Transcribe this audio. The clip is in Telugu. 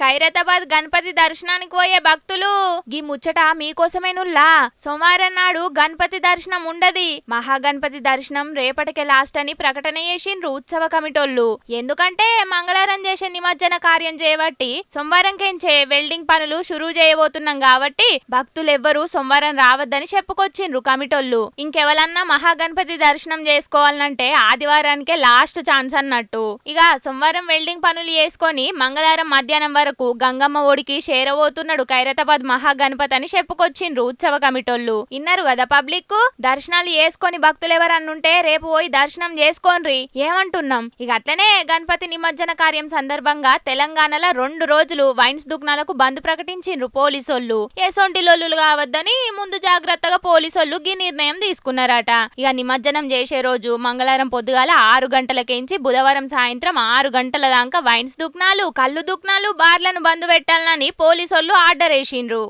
ఖైరతాబాద్ గణపతి దర్శనానికి పోయే భక్తులు గీ ముచ్చట మీకోసమేనుల్లా సోమవారం నాడు గణపతి దర్శనం ఉండది. మహాగణపతి దర్శనం రేపటికే లాస్ట్ అని ప్రకటన చేసిండ్రు ఉత్సవ కమిటోళ్ళు. ఎందుకంటే మంగళవారం చేసే నిమజ్జన కార్యం చేయబట్టి సోమవారం కెంచే వెల్డింగ్ పనులు షురూ చేయబోతున్నాం కాబట్టి భక్తులు ఎవ్వరూ సోమవారం రావద్దని చెప్పుకొచ్చిండ్రు కమిటోళ్ళు. ఇంకెవరన్నా మహాగణపతి దర్శనం చేసుకోవాలంటే ఆదివారానికే లాస్ట్ ఛాన్స్ అన్నట్టు. ఇక సోమవారం వెల్డింగ్ పనులు చేసుకొని మంగళవారం మధ్యాహ్నం వరకు గంగమ్మ ఒడికి చేరబోతున్నాడు ఖైరతాబాద్ మహాగణపతి అని చెప్పుకొచ్చిండ్రు ఉత్సవ కమిటోళ్ళు. ఇన్నారు కదా పబ్లిక్ దర్శనాలు చేసుకొని భక్తులు ఎవరన్నుంటే రేపు పోయి దర్శనం చేసుకోన్రి ఏమంటున్నాం? ఇక అట్లనే గణపతి నిమజ్జన కార్యం సందర్భంగా తెలంగాణలో రెండు రోజులు వైన్స్ దుకాణాలకు బంద్ ప్రకటించిండ్రు పోలీసోళ్ళు. ఎసొంటి లొల్లులు కావద్దని ముందు జాగ్రత్తగా పోలీసోళ్ళు ఈ నిర్ణయం తీసుకున్నారట. ఇక నిమజ్జనం చేసే రోజు మంగళవారం పొద్దుగాల ఆరు గంటలకేంచి బుధవారం సాయంత్రం ఆరు గంటల దాకా వైన్స్ దుకాణాలు కళ్ళు దుకాణాలు కార్లను బంద్ పెట్టాలని పోలీసోళ్ళు ఆర్డర్ వేసిండ్రు